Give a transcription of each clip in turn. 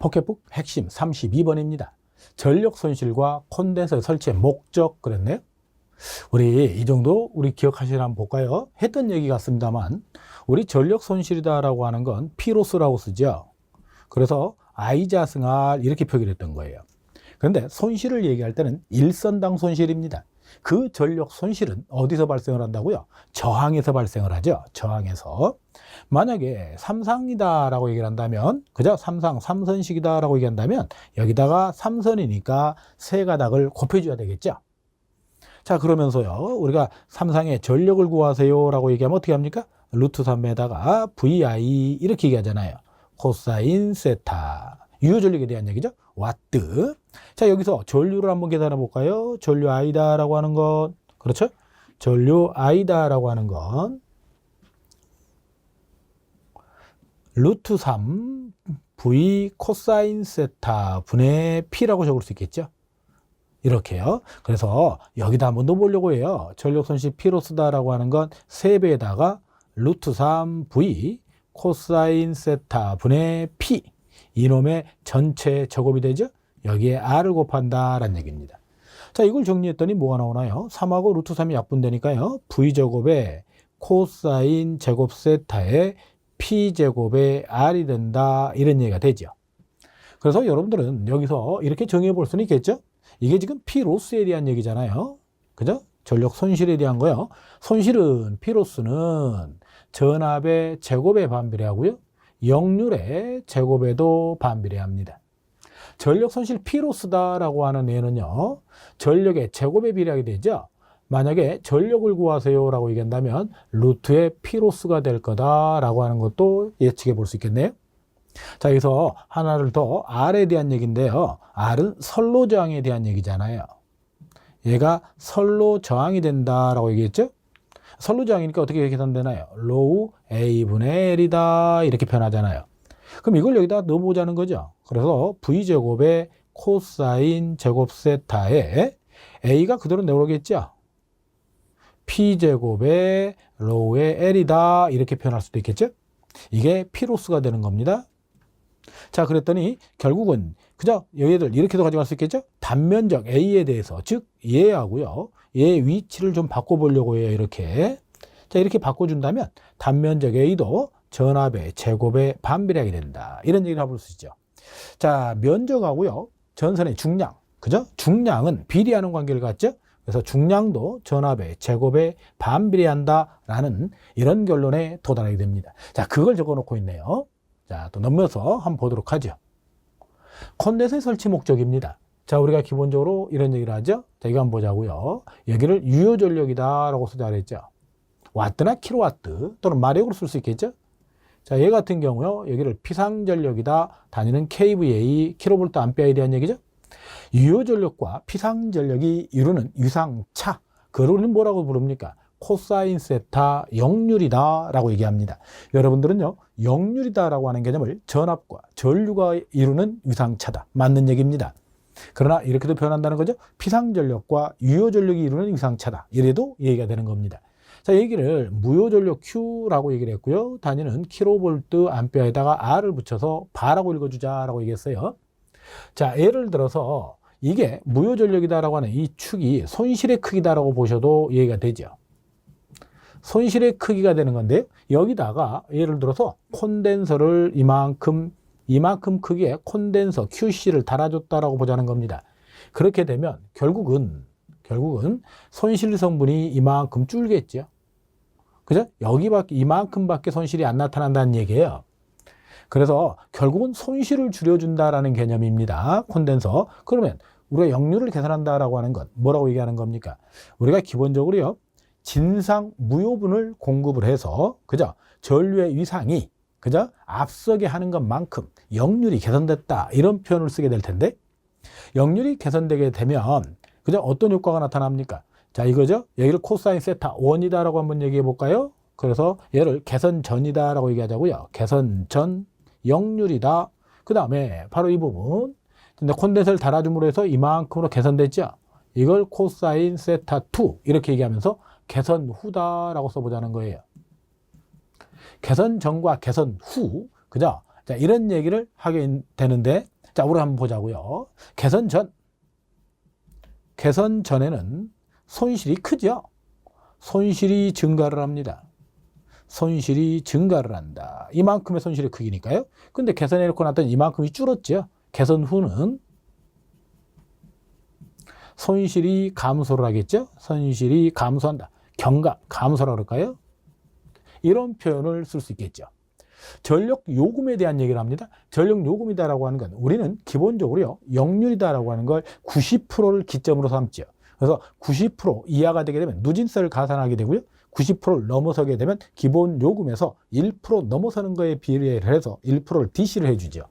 포켓북 핵심 32번입니다. 전력 손실과 콘덴서 설치의 목적 그랬네요. 우리 이 정도 우리 기억하시나 한번 볼까요? 했던 얘기 같습니다만 우리 전력 손실이다라고 하는 건 피로스라고 쓰죠. 그래서 아이자승알 이렇게 표기를 했던 거예요. 그런데 손실을 얘기할 때는 일선당 손실입니다. 그 전력 손실은 어디서 발생을 한다고요? 저항에서 발생을 하죠. 저항에서. 만약에 삼상이다라고 얘기를 한다면, 그죠? 삼상, 삼선식이다라고 얘기한다면, 여기다가 삼선이니까 세 가닥을 곱해줘야 되겠죠? 자, 그러면서요, 우리가 삼상의 전력을 구하세요라고 얘기하면 어떻게 합니까? 루트 3에다가 VI 이렇게 얘기하잖아요. 코사인 세타. 유효전력에 대한 얘기죠. 와트. 자, 여기서 전류를 한번 계산해 볼까요? 전류 I다라고 하는 건, 그렇죠? 전류 I다라고 하는 건, 루트 3 V 코사인 세타 분의 P라고 적을 수 있겠죠? 이렇게요. 그래서 여기다 한번 넣어보려고 해요. 전력 손실 P로 쓰다라고 하는 건 3배에다가 루트 3 V 코사인 세타 분의 P 이놈의 전체 제곱이 되죠? 여기에 R을 곱한다라는 얘기입니다. 자, 이걸 정리했더니 뭐가 나오나요? 3하고 루트 3이 약분되니까요. V제곱에 코사인 제곱 세타에 P제곱에 R이 된다. 이런 얘기가 되죠. 그래서 여러분들은 여기서 이렇게 정해 볼 수는 있겠죠? 이게 지금 P로스에 대한 얘기잖아요. 그죠? 전력 손실에 대한 거요. 손실은 P로스는 전압의 제곱에 반비례하고요. 역률의 제곱에도 반비례합니다. 전력 손실 P로스다라고 하는 얘는요. 전력의 제곱에 비례하게 되죠. 만약에 전력을 구하세요라고 얘기한다면 루트의 P로스가 될 거다라고 하는 것도 예측해 볼 수 있겠네요. 자, 여기서 하나를 더 R에 대한 얘기인데요. R은 선로 저항에 대한 얘기잖아요. 얘가 선로 저항이 된다라고 얘기했죠? 선로 저항이니까 어떻게 계산되나요? 로우 A분의 L이다 이렇게 표현하잖아요. 그럼 이걸 여기다 넣어보자는 거죠. 그래서 V제곱의 코사인 제곱 세타에 A가 그대로 내려오겠죠. P제곱의 로우의 L이다 이렇게 표현할 수도 있겠죠. 이게 P로스가 되는 겁니다. 자, 그랬더니 결국은 그죠? 얘들 이렇게도 가져갈 수 있겠죠? 단면적 A에 대해서 즉 얘하고요. 얘 위치를 좀 바꿔보려고 해요. 이렇게. 자, 이렇게 바꿔준다면 단면적 A도 전압의 제곱에 반비례하게 된다. 이런 얘기를 해볼 수 있죠. 자, 면적하고요. 전선의 중량. 그죠? 중량은 비례하는 관계를 갖죠? 그래서 중량도 전압의 제곱에 반비례한다라는 이런 결론에 도달하게 됩니다. 자, 그걸 적어 놓고 있네요. 자, 또 넘겨서 한번 보도록 하죠. 콘덴서의 설치 목적입니다. 자, 우리가 기본적으로 이런 얘기를 하죠. 자, 이거 한번 보자고요. 여기를 유효 전력이다라고 그랬죠. 와트나 킬로와트 또는 마력으로 쓸 수 있겠죠. 자, 얘 같은 경우요. 여기를 피상 전력이다. 단위는 kVA, 킬로볼트 암페어에 대한 얘기죠. 유효 전력과 피상 전력이 이루는 유상차. 그걸 우리는 뭐라고 부릅니까? 코사인 세타 역률이다라고 얘기합니다. 여러분들은요, 역률이다라고 하는 개념을 전압과 전류가 이루는 유상차다. 맞는 얘기입니다. 그러나 이렇게도 표현한다는 거죠. 피상전력과 유효전력이 이루는 유상차다. 이래도 얘기가 되는 겁니다. 자, 얘기를 무효전력 Q라고 얘기를 했고요. 단위는 킬로볼트 암페어에다가 R을 붙여서 바라고 읽어주자라고 얘기했어요. 자, 예를 들어서 이게 무효전력이다라고 하는 이 축이 손실의 크기다라고 보셔도 얘기가 되죠. 손실의 크기가 되는 건데요. 여기다가 예를 들어서 콘덴서를 이만큼 이만큼 크기의 콘덴서 QC를 달아줬다라고 보자는 겁니다. 그렇게 되면 결국은 결국은 손실 성분이 이만큼 줄겠죠. 그죠? 여기밖에 이만큼밖에 손실이 안 나타난다는 얘기예요. 그래서 결국은 손실을 줄여준다라는 개념입니다. 콘덴서. 그러면 우리가 역률을 계산한다라고 하는 것 뭐라고 얘기하는 겁니까? 우리가 기본적으로요. 진상 무효분을 공급을 해서 그죠? 전류의 위상이 그죠? 앞서게 하는 것만큼 역률이 개선됐다 이런 표현을 쓰게 될 텐데 역률이 개선되게 되면 그죠? 어떤 효과가 나타납니까? 자 이거죠? 여기를 코사인 세타 원이다라고 한번 얘기해 볼까요? 그래서 얘를 개선 전이다라고 얘기하자고요. 개선 전 역률이다. 그 다음에 바로 이 부분 근데 콘덴서를 달아줌으로 해서 이만큼으로 개선됐죠? 이걸 코사인 세타 2 이렇게 얘기하면서 개선 후다라고 써보자는 거예요. 개선 전과 개선 후, 그죠? 자, 이런 얘기를 하게 되는데, 자, 우리 한번 보자고요. 개선 전. 개선 전에는 손실이 크죠? 손실이 증가를 합니다. 손실이 증가를 한다. 이만큼의 손실이 크기니까요. 근데 개선해 놓고 났더니 이만큼이 줄었죠. 개선 후는 손실이 감소를 하겠죠. 손실이 감소한다. 경감, 감소라 그럴까요? 이런 표현을 쓸 수 있겠죠. 전력 요금에 대한 얘기를 합니다. 전력 요금이다라고 하는 건 우리는 기본적으로요, 역률이다라고 하는 걸 90%를 기점으로 삼죠. 그래서 90% 이하가 되게 되면 누진세를 가산하게 되고요. 90%를 넘어서게 되면 기본 요금에서 1% 넘어서는 거에 비례를 해서 1%를 DC를 해주죠.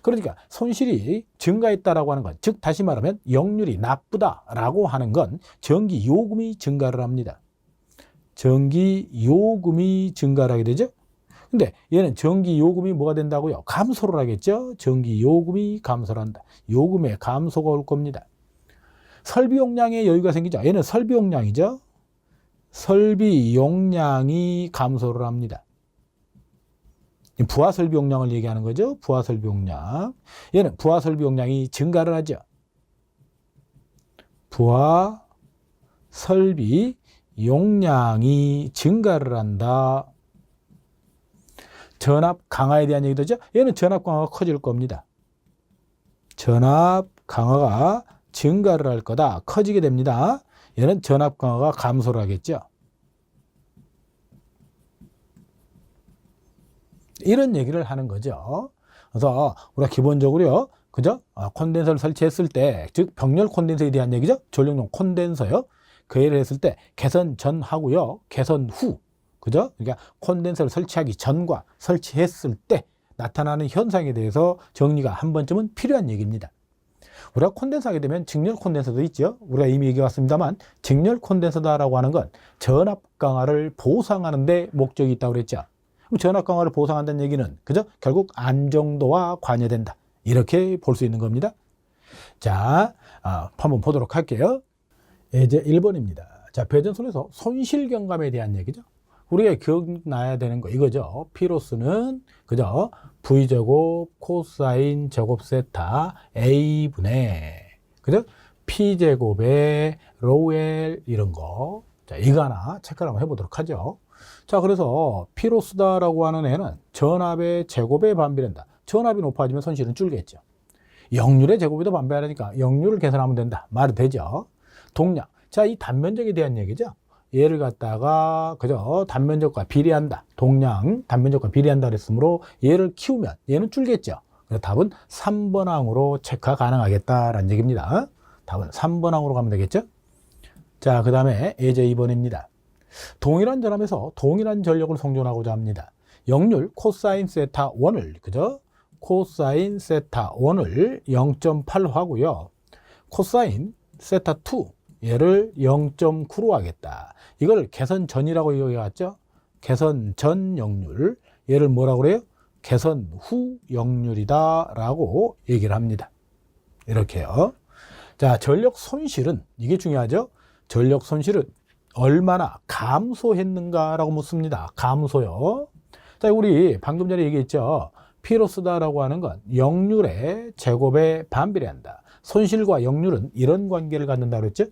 그러니까 손실이 증가했다라고 하는 건, 즉 다시 말하면 역률이 나쁘다라고 하는 건 전기 요금이 증가를 합니다. 전기 요금이 증가를 하게 되죠. 근데 얘는 전기 요금이 뭐가 된다고요? 감소를 하겠죠. 전기 요금이 감소를 한다. 요금의 감소가 올 겁니다. 설비 용량에 여유가 생기죠. 얘는 설비 용량이죠. 설비 용량이 감소를 합니다. 부하 설비 용량을 얘기하는 거죠. 부하 설비 용량. 얘는 부하 설비 용량이 증가를 하죠. 부하 설비 용량이 증가를 한다. 전압 강화에 대한 얘기도 죠 얘는 전압 강화가 커질 겁니다. 전압 강화가 증가를 할 거다. 커지게 됩니다. 얘는 전압 강화가 감소를 하겠죠. 이런 얘기를 하는 거죠. 그래서 우리가 기본적으로요. 그죠? 아, 콘덴서를 설치했을 때, 즉 병렬 콘덴서에 대한 얘기죠. 전력용 콘덴서요. 그 예를 했을 때 개선 전 하고요. 개선 후. 그죠? 그러니까 콘덴서를 설치하기 전과 설치했을 때 나타나는 현상에 대해서 정리가 한 번쯤은 필요한 얘기입니다. 우리가 콘덴서 하게 되면 직렬 콘덴서도 있죠. 우리가 이미 얘기해 왔습니다만 직렬 콘덴서다라고 하는 건 전압 강화를 보상하는 데 목적이 있다고 그랬죠. 그럼 전압 강화를 보상한다는 얘기는 그죠? 결국 안정도와 관여된다. 이렇게 볼 수 있는 겁니다. 자, 아, 한번 보도록 할게요. 예제 1번입니다. 자, 배전선에서 손실 경감에 대한 얘기죠. 우리가 기억나야 되는 거 이거죠. 피로스는 그죠? V제곱 코사인 제곱 세타 A분의 그죠? P제곱의 로엘 이런 거. 자, 이거 하나 체크를 한번 해보도록 하죠. 자, 그래서 피로스다라고 하는 애는 전압의 제곱에 반비된다. 전압이 높아지면 손실은 줄겠죠. 역률의 제곱에도 반비하니까 역률을 계산하면 된다. 말이 되죠. 동량. 자, 이 단면적에 대한 얘기죠. 얘를 갖다가 그죠? 단면적과 비례한다. 동량 단면적과 비례한다 그랬으므로 얘를 키우면 얘는 줄겠죠. 그래서 답은 3번 항으로 체크가 가능하겠다라는 얘기입니다. 답은 3번 항으로 가면 되겠죠? 자 그 다음에 예제 2번입니다. 동일한 전압에서 동일한 전력을 성존하고자 합니다. 역률 코사인 세타 1을 그죠? 코사인 세타 1을 0.8로 하고요. 코사인 세타 2 얘를 0.9로 하겠다. 이걸 개선 전이라고 여기갔죠? 개선 전 역률. 얘를 뭐라고 그래요? 개선 후 역률이다라고 얘기를 합니다. 이렇게요. 자, 전력 손실은 이게 중요하죠? 전력 손실은 얼마나 감소했는가라고 묻습니다. 감소요. 자, 우리 방금 전에 얘기했죠. 피로스다라고 하는 건 역률의 제곱에 반비례한다. 손실과 역률은 이런 관계를 갖는다 그랬죠?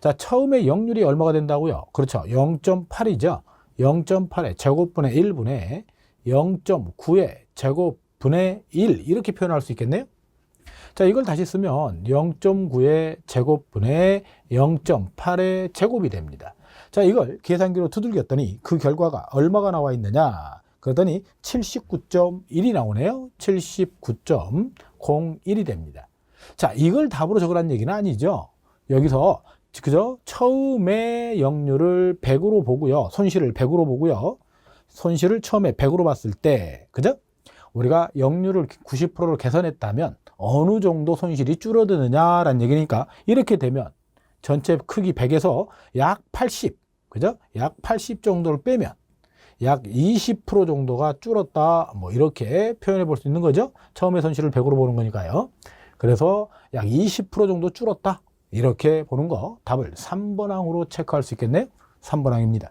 자, 처음에 역률이 얼마가 된다고요? 그렇죠. 0.8이죠. 0.8의 제곱분의 1분의 0.9의 제곱분의 1 이렇게 표현할 수 있겠네요. 자, 이걸 다시 쓰면 0.9의 제곱분의 0.8의 제곱이 됩니다. 자, 이걸 계산기로 두들겼더니 그 결과가 얼마가 나와 있느냐? 그러더니 79.1이 나오네요. 79.01이 됩니다. 자, 이걸 답으로 적으라는 얘기는 아니죠. 여기서 그죠? 처음에 역률을 100으로 보고요. 손실을 100으로 보고요. 손실을 처음에 100으로 봤을 때, 그죠? 우리가 역률을 90%로 개선했다면 어느 정도 손실이 줄어드느냐라는 얘기니까 이렇게 되면 전체 크기 100에서 약 80, 그죠? 약 80 정도를 빼면 약 20% 정도가 줄었다. 뭐 이렇게 표현해 볼 수 있는 거죠. 처음에 손실을 100으로 보는 거니까요. 그래서 약 20% 정도 줄었다. 이렇게 보는 거 답을 3번항으로 체크할 수 있겠네요. 3번항입니다.